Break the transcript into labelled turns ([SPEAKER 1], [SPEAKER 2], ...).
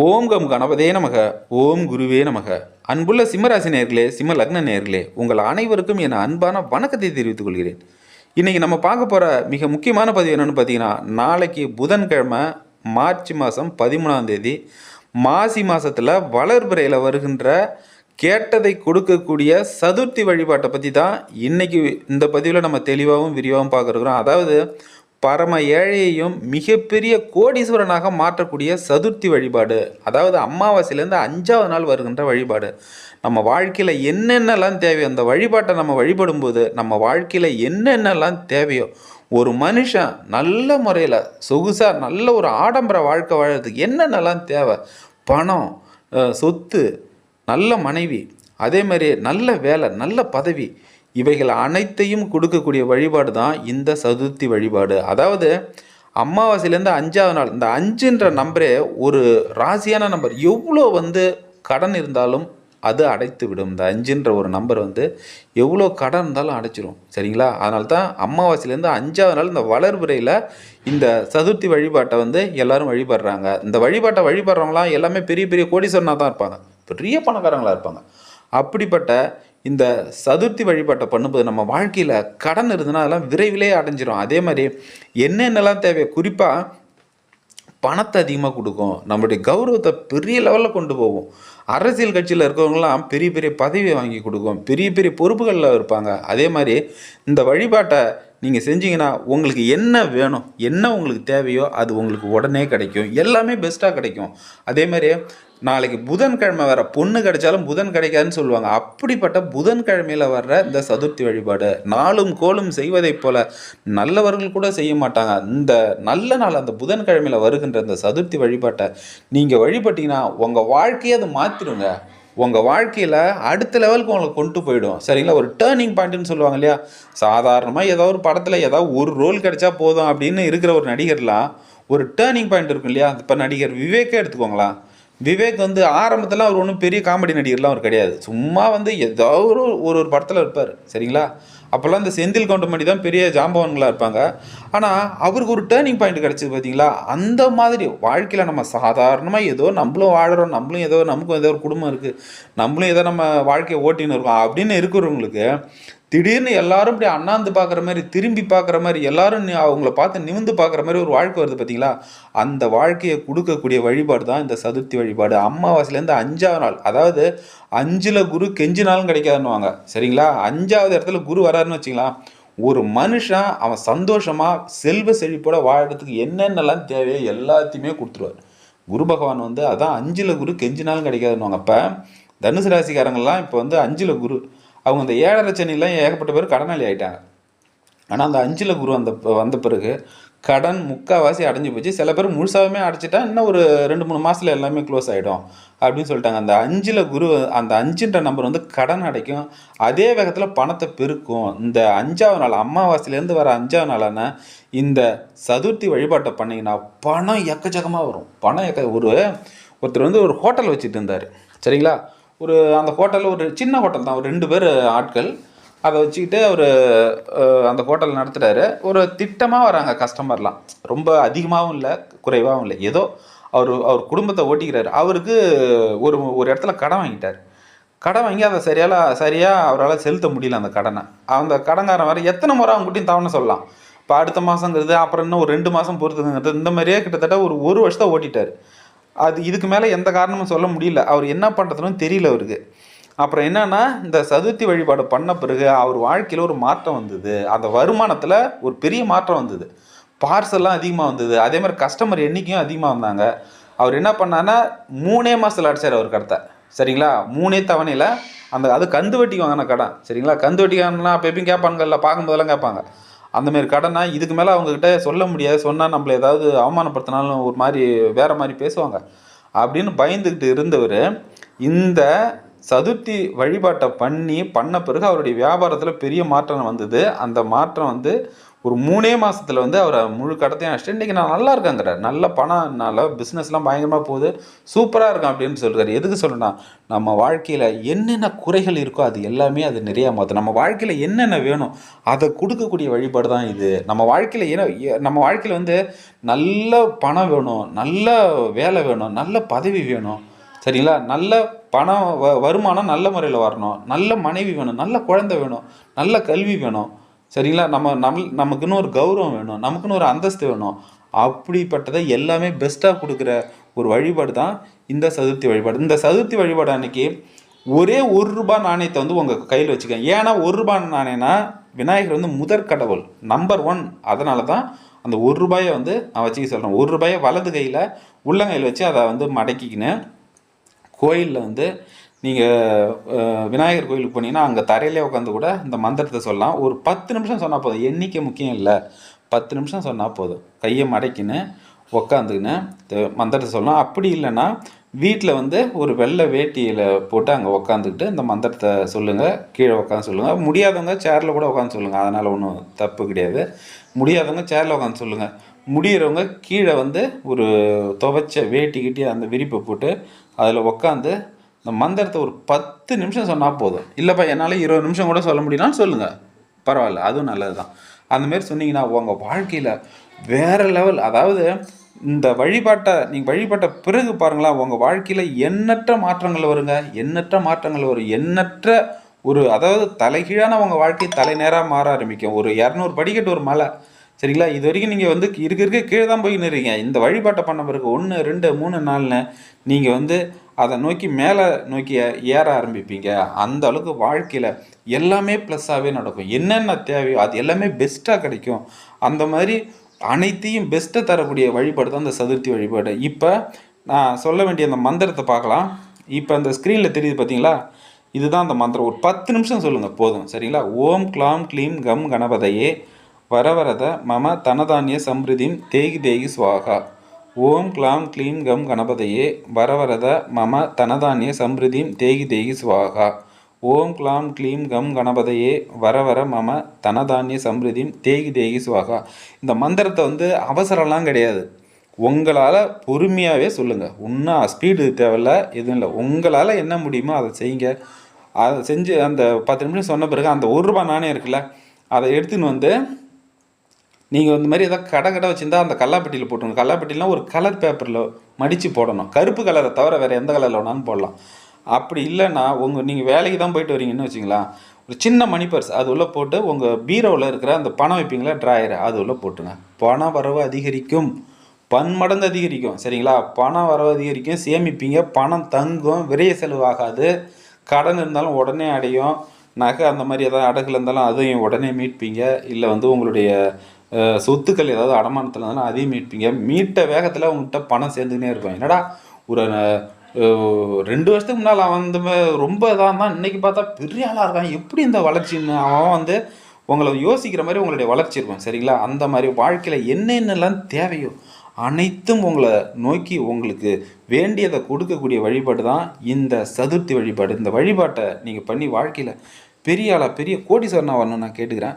[SPEAKER 1] ஓம் come கணபதே நமக ஓம் குருவே நமக. அன்புள்ள சிம்மராசி நேர்களே சிம்ம லக்ன நேர்களே உங்கள் அனைவருக்கும் என் அன்பான வணக்கத்தை தெரிவித்துக் கொள்கிறேன். இன்றைக்கி நம்ம பார்க்க போகிற மிக முக்கியமான பதிவு என்னென்னு பார்த்தீங்கன்னா நாளைக்கு புதன்கிழமை மார்ச் மாதம் பதிமூணாம் தேதி மாசி மாதத்தில் வளர்பிறையில் வருகின்ற கேட்டதை கொடுக்கக்கூடிய சதுர்த்தி வழிபாட்டை பற்றி தான் இன்றைக்கி இந்த பதிவில் நம்ம தெளிவாகவும் விரிவாகவும் பார்க்குறோம். அதாவது பரம ஏழையையும் மிகப்பெரிய கோடீஸ்வரனாக மாற்றக்கூடிய சதுர்த்தி வழிபாடு. அதாவது அமாவாசையிலேருந்து அஞ்சாவது நாள் வருகின்ற வழிபாடு. நம்ம வாழ்க்கையில் என்னென்னலாம் தேவையோ அந்த வழிபாட்டை நம்ம வழிபடும்போது நம்ம வாழ்க்கையில் என்னென்னலாம் தேவையோ ஒரு மனுஷன் நல்ல முறையில் சொகுசாக நல்ல ஒரு ஆடம்பர வாழ்க்கை வாழறதுக்கு என்னென்னலாம் தேவை? பணம் சொத்து நல்ல மனைவி அதே மாதிரி நல்ல வேலை நல்ல பதவி இவைகள் அனைத்தையும் கொடுக்கக்கூடிய வழிபாடு தான் இந்த சதுர்த்தி வழிபாடு. அதாவது அமாவாசையிலேருந்து அஞ்சாவது நாள் இந்த அஞ்சுன்ற நம்பரே ஒரு ராசியான நம்பர். எவ்வளோ வந்து கடன் இருந்தாலும் அது அடைத்து விடும். இந்த அஞ்சுன்ற ஒரு நம்பர் வந்து எவ்வளோ கடன் இருந்தாலும் அடைச்சிரும். சரிங்களா? அதனால தான் அமாவாசையிலேருந்து அஞ்சாவது நாள் இந்த வளர்புறையில் இந்த சதுர்த்தி வழிபாட்டை வந்து எல்லோரும் வழிபடுறாங்க. இந்த வழிபாட்டை வழிபடுறவங்களாம் எல்லாமே பெரிய பெரிய கோடீஸ்வரனாக தான் இருப்பாங்க. பெரிய பணக்காரங்களாக இருப்பாங்க. அப்படிப்பட்ட இந்த சதுர்த்தி வழிபாட்டை பண்ணும்போது நம்ம வாழ்க்கையில் கடன் இருந்ததுன்னா அதெல்லாம் விரைவிலே அடைஞ்சிரும். அதே மாதிரி என்னென்னலாம் தேவை? குறிப்பாக பணத்தை அதிகமாக கொடுக்கும். நம்மளுடைய கௌரவத்தை பெரிய லெவலில் கொண்டு போகும். அரசியல் கட்சியில் இருக்கிறவங்களாம் பெரிய பெரிய பதவியை வாங்கி கொடுக்கும். பெரிய பெரிய பொறுப்புகளில் இருப்பாங்க. அதே மாதிரி இந்த வழிபாட்டை நீங்கள் செஞ்சீங்கன்னா உங்களுக்கு என்ன வேணும் என்ன உங்களுக்கு தேவையோ அது உங்களுக்கு உடனே கிடைக்கும். எல்லாமே பெஸ்ட்டாக கிடைக்கும். அதே மாதிரியே நாளைக்கு புதன்கிழமை வர பொண்ணு கிடைச்சாலும் புதன் கிடைக்காதுன்னு சொல்லுவாங்க. அப்படிப்பட்ட புதன்கிழமையில் வர்ற இந்த சதுர்த்தி வழிபாடு நாளும் கோலும் செய்வதைப் போல நல்லவர்கள் கூட செய்ய மாட்டாங்க. இந்த நல்ல நாள் அந்த புதன்கிழமையில் வருகின்ற இந்த சதுர்த்தி வழிபாட்டை நீங்கள் வழிபட்டீங்கன்னா உங்கள் வாழ்க்கையை அது மாற்றிடுங்க உங்கள் வாழ்க்கையில் அடுத்த லெவலுக்கு உங்களை கொண்டு போயிடும். சரிங்களா? ஒரு டேர்னிங் பாயிண்ட்னு சொல்லுவாங்க இல்லையா? சாதாரணமாக ஏதோ ஒரு படத்தில் ஏதாவது ஒரு ரோல் கிடைச்சா போதும் அப்படின்னு இருக்கிற ஒரு நடிகர்லாம் ஒரு டேர்னிங் பாயிண்ட் இருக்கும் இல்லையா? இப்போ நடிகர் விவேக்கே எடுத்துக்கோங்களேன். விவேக் வந்து ஆரம்பத்தில் அவர் ஒன்றும் பெரிய காமெடி நடிகர்லாம் அவர் கிடையாது. சும்மா வந்து ஏதோ ஒரு ஒரு படத்தில் இருப்பார். சரிங்களா? அப்போல்லாம் இந்த செந்தில் கவுண்டமணி தான் பெரிய ஜாம்பவன்களாக இருப்பாங்க. ஆனால் அவருக்கு ஒரு டேர்னிங் பாயிண்ட் கிடச்சிது பார்த்தீங்களா? அந்த மாதிரி வாழ்க்கையில் நம்ம சாதாரணமாக ஏதோ நம்மளும் வாழறோம் நம்மளும் ஏதோ நமக்கும் ஏதோ ஒரு குடும்பம் இருக்குது நம்மளும் ஏதோ நம்ம வாழ்க்கையை ஓட்டின்னு இருக்கோம் அப்படின்னு இருக்கிறவங்களுக்கு திடீர்னு எல்லாரும் இப்படி அண்ணாந்து பார்க்குற மாதிரி திரும்பி பார்க்குற மாதிரி எல்லாரும் அவங்கள பார்த்து நிமிந்து பார்க்குற மாதிரி ஒரு வாழ்க்கை வருது பார்த்தீங்களா? அந்த வாழ்க்கையை கொடுக்கக்கூடிய வழிபாடு தான் இந்த சதுர்த்தி வழிபாடு. அமாவாசையிலேருந்து அஞ்சாவது நாள் அதாவது அஞ்சில் குரு கெஞ்சினாலும் கிடைக்காதுன்னுவாங்க. சரிங்களா? அஞ்சாவது இடத்துல குரு வராருன்னு வச்சிங்களா ஒரு மனுஷன் அவன் சந்தோஷமாக செல்வ செழிப்போட வாழறதுக்கு என்னென்னலாம் தேவையோ எல்லாத்தையுமே கொடுத்துருவார். குரு பகவான் வந்து அதான் அஞ்சில் குரு கெஞ்சினாலும் கிடைக்காதுன்னுவாங்க. அப்போ தனுசு ராசிக்காரங்கள்லாம் இப்போ வந்து அஞ்சில் குரு அவங்க அந்த ஏழரை சனிலாம் ஏகப்பட்ட பேர் கடனாளி ஆகிட்டாங்க ஆனால் அந்த அஞ்சில் குரு வந்த வந்த பிறகு கடன் முக்கால்வாசி அடைஞ்சு போச்சு. சில பேர் முழுசாகவே அடைச்சிட்டா இன்னும் ஒரு ரெண்டு மூணு மாதத்தில் எல்லாமே க்ளோஸ் ஆகிடும் அப்படின்னு சொல்லிட்டாங்க. அந்த அஞ்சில் குரு அந்த அஞ்சுன்ற நம்பர் வந்து கடன் அடைக்கும். அதே வேகத்தில் பணத்தை பெருக்கும். இந்த அஞ்சாவது நாள் அமாவாசையிலேருந்து வர அஞ்சாவது நாளான இந்த சதுர்த்தி வழிபாட்டை பண்ணிங்கன்னா பணம் எக்கச்சக்கமாக வரும். பணம் எக்க ஒரு ஒருத்தர் வந்து ஒரு ஹோட்டல் வச்சுட்டு இருந்தார். சரிங்களா? ஒரு அந்த ஹோட்டலில் ஒரு சின்ன ஹோட்டல் தான் ஒரு ரெண்டு பேர் ஆட்கள். அதை வச்சுக்கிட்டு அவர் அந்த ஹோட்டல் நடத்துகிறாரு ஒரு திட்டமாக வராங்க கஸ்டமர்லாம். ரொம்ப அதிகமாகவும் இல்லை குறைவாகவும் இல்லை. ஏதோ அவர் அவர் குடும்பத்தை ஓட்டிக்கிறாரு. அவருக்கு ஒரு ஒரு இடத்துல கடன் வாங்கிட்டார். கடன் வாங்கி அதை சரியால சரியாக அவரால் செலுத்த முடியல அந்த கடனை. அந்த கடன்காரன் வேறு எத்தனை முறை அவங்ககிட்டையும் தவணை சொல்லலாம். இப்போ அடுத்த மாதங்கிறது அப்புறம் இன்னும் ஒரு ரெண்டு மாதம் பொறுத்துங்கிறது இந்த மாதிரியே கிட்டத்தட்ட ஒரு ஒரு வருஷத்தை ஓட்டிட்டார். அது இதுக்கு மேலே எந்த காரணமும் சொல்ல முடியல. அவர் என்ன பண்ணுறதுன்னு தெரியல அவருக்கு. அப்புறம் என்னன்னா இந்த சதுர்த்தி வழிபாடு பண்ண பிறகு அவர் வாழ்க்கையில் ஒரு மாற்றம் வந்தது. அந்த வருமானத்தில் ஒரு பெரிய மாற்றம் வந்தது. பார்சல்லாம் அதிகமாக வந்தது. அதே மாதிரி கஸ்டமர் எண்ணிக்கையும் அதிகமாக வந்தாங்க. அவர் என்ன பண்ணான்னா மூணே மாதத்தில் அடித்தார் அவர் கடத்தை. சரிங்களா? மூணே தவணையில் அந்த அது கந்து வட்டிக்கு வாங்கின கடன். சரிங்களா? கந்து வட்டி வாங்கினா அப்போ எப்பயும் கேட்பாங்கல்ல பார்க்கும்போதெல்லாம் கேட்பாங்க. அந்தமாரி கடனை இதுக்கு மேலே அவங்கக்கிட்ட சொல்ல முடியாது. சொன்னால் நம்மளை ஏதாவது அவமானப்படுத்தினாலும் ஒரு மாதிரி வேறு மாதிரி பேசுவாங்க. அப்படின்னு பயந்துக்கிட்டு இருந்தவர் இந்த சதுர்த்தி வழிபாட்டை பண்ணி பண்ண பிறகு அவருடைய வியாபாரத்தில் பெரிய மாற்றம் வந்தது. அந்த மாற்றம் வந்து ஒரு மூணே மாதத்தில் வந்து அவரை முழு கடத்தையும் அடிச்சுட்டு இன்றைக்கி நான் நல்லா இருக்கேங்கிறார் நல்ல பணம்னால பிஸ்னஸ்லாம் பயங்கரமாக போகுது. சூப்பராக இருக்கும் அப்படின்னு சொல்கிறார் எதுக்கு சொல்லணும்னா நம்ம வாழ்க்கையில் என்னென்ன குறைகள் இருக்கோ அது எல்லாமே அது நிறையா மாற்றும் நம்ம வாழ்க்கையில் என்னென்ன வேணும் அதை கொடுக்கக்கூடிய வழிபாடு தான் இது. நம்ம வாழ்க்கையில் ஏன்னா நம்ம வாழ்க்கையில் வந்து நல்ல பணம் வேணும் நல்ல வேலை வேணும் நல்ல பதவி வேணும். சரிங்களா? நல்ல பணம் வ வருமானம் நல்ல முறையில் வரணும். நல்ல மனைவி வேணும் நல்ல குழந்தை வேணும் நல்ல கல்வி வேணும். சரிங்களா? நம்ம நம் நமக்குன்னு ஒரு கௌரவம் வேணும் நமக்குன்னு ஒரு அந்தஸ்து வேணும். அப்படிப்பட்டதை எல்லாமே பெஸ்ட்டாக கொடுக்குற ஒரு வழிபாடு தான் இந்த சதுர்த்தி வழிபாடு. இந்த சதுர்த்தி வழிபாடு அன்னைக்கு ஒரே ஒரு ரூபாய் நாணயத்தை வந்து உங்கள் கையில் வச்சுக்கோங்க ஏன்னா ஒரு ரூபா நாணயம்னா விநாயகர் வந்து முதற் கடவுள் நம்பர் ஒன் அதனால தான் அந்த ஒரு ரூபாயை வந்து நான் வச்சுக்க சொல்கிறேன் ஒரு ரூபாயை வலது கையில் உள்ளங்கையில் வச்சு அதை வந்து மடக்கிக்கின்னு கோயிலில் வந்து நீங்கள் விநாயகர் கோயிலுக்கு போனீங்கன்னா அங்கே தரையிலே உட்காந்து கூட இந்த மந்திரத்தை சொல்லலாம். ஒரு பத்து நிமிஷம் சொன்னால் போதும். எண்ணிக்கை முக்கியம் இல்லை. பத்து நிமிஷம் சொன்னால் போதும். கையை மடக்கின்னு உக்காந்துக்கின்னு மந்திரத்தை சொல்லலாம். அப்படி இல்லைன்னா வீட்டில் வந்து ஒரு வெள்ளை வேட்டியில் போட்டு அங்கே உக்காந்துக்கிட்டு இந்த மந்திரத்தை சொல்லுங்கள் கீழே உட்காந்து சொல்லுங்கள் முடியாதவங்க சேரில் கூட உட்காந்து சொல்லுங்கள் அதனால் ஒன்றும் தப்பு கிடையாது. முடியாதவங்க சேரில் உட்காந்து சொல்லுங்கள் முடியிறவங்க கீழே வந்து ஒரு துவைச்ச வேட்டி கிட்டி அந்த விரிப்பை போட்டு அதில் உக்காந்து இந்த மந்திரத்தை ஒரு பத்து நிமிஷம் சொன்னால் போதும். இல்லைப்பா என்னால் இருபது நிமிஷம் கூட சொல்ல முடியும்னா சொல்லுங்கள் பரவாயில்ல அதுவும் நல்லது தான் அந்தமாரி சொன்னீங்கன்னா உங்கள் வாழ்க்கையில் வேறு லெவல் அதாவது இந்த வழிபாட்டை நீங்கள் வழிபாட்ட பிறகு பாருங்களேன் உங்கள் வாழ்க்கையில் எண்ணற்ற மாற்றங்கள் வருங்க. எண்ணற்ற மாற்றங்கள் வரும். எண்ணற்ற ஒரு அதாவது தலைகீழான உங்கள் வாழ்க்கை தலைநேராக மாற ஆரம்பிக்கும். ஒரு இரநூறு படிக்கட்டு ஒரு மலை சரிங்களா? இது வரைக்கும் நீங்கள் வந்து இருக்க இருக்க கீழே தான் போய் நிறீங்க இந்த வழிபாட்டை பண்ண பிறகு ஒன்று ரெண்டு மூணு நாள்னு நீங்கள் வந்து அதை நோக்கி மேலே நோக்கி ஏற ஆரம்பிப்பீங்க. அந்த அளவுக்கு வாழ்க்கையில் எல்லாமே ப்ளஸ்ஸாகவே நடக்கும். என்னென்ன தேவையோ அது எல்லாமே பெஸ்ட்டாக கிடைக்கும். அந்த மாதிரி அனைத்தையும் பெஸ்ட்டை தரக்கூடிய வழிபாடு தான் இந்த சதுர்த்தி வழிபாடு. இப்போ நான் சொல்ல வேண்டிய அந்த மந்திரத்தை பார்க்கலாம். இப்போ அந்த ஸ்க்ரீனில் தெரியுது பார்த்தீங்களா இதுதான் அந்த மந்திரம். ஒரு பத்து நிமிஷம் சொல்லுங்கள் போதும். சரிங்களா? ஓம் கிளாம் க்ளீம் கம் கணபதையே. வரவரத மம தனதானிய சம்ருதிம் தேகி தேகி ஸ்வாகா ஓம் க்ளாம் க்ளீம் கம் கணபதையே வரவரத மம தனதானிய சம்ருதிம் தேகி தேகி ஸ்வாகா ஓம் க்ளாம் க்ளீம் கம் கணபதையே வரவர மம தனதானிய சம்ருதிம் தேகி தேகி சுவாகா. இந்த மந்திரத்தை வந்து அவசரம்லாம் கிடையாது. உங்களால் பொறுமையாகவே சொல்லுங்கள் இன்னும் ஸ்பீடு தேவையில்ல எதுவும் இல்லை. உங்களால் என்ன முடியுமோ அதை செய்யுங்க. அதை செஞ்சு அந்த பத்து நிமிஷம் சொன்ன பிறகு அந்த ஒரு ரூபா நாணயம் இருக்குல்ல அதை எடுத்துன்னு வந்து நீங்கள் இந்த மாதிரி ஏதாவது கடை கடை வச்சுருந்தா அந்த கல்லாப்பெட்டியில் போட்டுருங்க. கல்லாப்பெட்டிலாம் ஒரு கலர் பேப்பரில் மடித்து போடணும். கருப்பு கலரை தவிர வேறு எந்த கலரில் வேணாலும் போடலாம். அப்படி இல்லைன்னா உங்கள் நீங்கள் வேலைக்கு தான் போயிட்டு வரீங்கன்னு வச்சிங்களா ஒரு சின்ன மணி பர்ஸ் அது உள்ளே போட்டு உங்கள் பீரோவில் இருக்கிற அந்த பணம் வைப்பீங்களா ட்ராயர் அது உள்ளே போட்டுங்க பண வரவு அதிகரிக்கும். பன்மடங்கு அதிகரிக்கும். சரிங்களா? பணம் வரவு அதிகரிக்கும். சேமிப்பீங்க. பணம் தங்கும். விரைய செலவாகாது. கடன் இருந்தாலும் உடனே அடையும். நகை அந்த மாதிரி ஏதாவது அடகுல இருந்தாலும் அதையும் உடனே மீட்பீங்க. இல்லை வந்து உங்களுடைய சொத்துக்கள் ஏதாவது அடமானத்தில் இருந்தாலும் அதையும் மீட்பீங்க. மீட்ட வேகத்தில் உங்கள்கிட்ட பணம் சேர்ந்துக்கினே இருக்கும். என்னடா ஒரு ரெண்டு வருஷத்துக்கு முன்னால் அவன் வந்து ரொம்ப இதாக இருந்தான். இன்றைக்கி பார்த்தா பெரிய ஆளாக இருக்கான். எப்படி இந்த வளர்ச்சின்னு அவன் வந்து உங்களை யோசிக்கிற மாதிரி உங்களுடைய வளர்ச்சி இருக்கும். சரிங்களா? அந்த மாதிரி வாழ்க்கையில் என்னென்னலாம் தேவையோ அனைத்தும் உங்களை நோக்கி உங்களுக்கு வேண்டியதை கொடுக்கக்கூடிய வழிபாடு தான் இந்த சதுர்த்தி வழிபாடு. இந்த வழிபாட்டை நீங்கள் பண்ணி வாழ்க்கையில் பெரிய ஆளாக பெரிய கோடீஸ்வரனாக வரணும்னு நான் கேட்டுக்கிறேன்.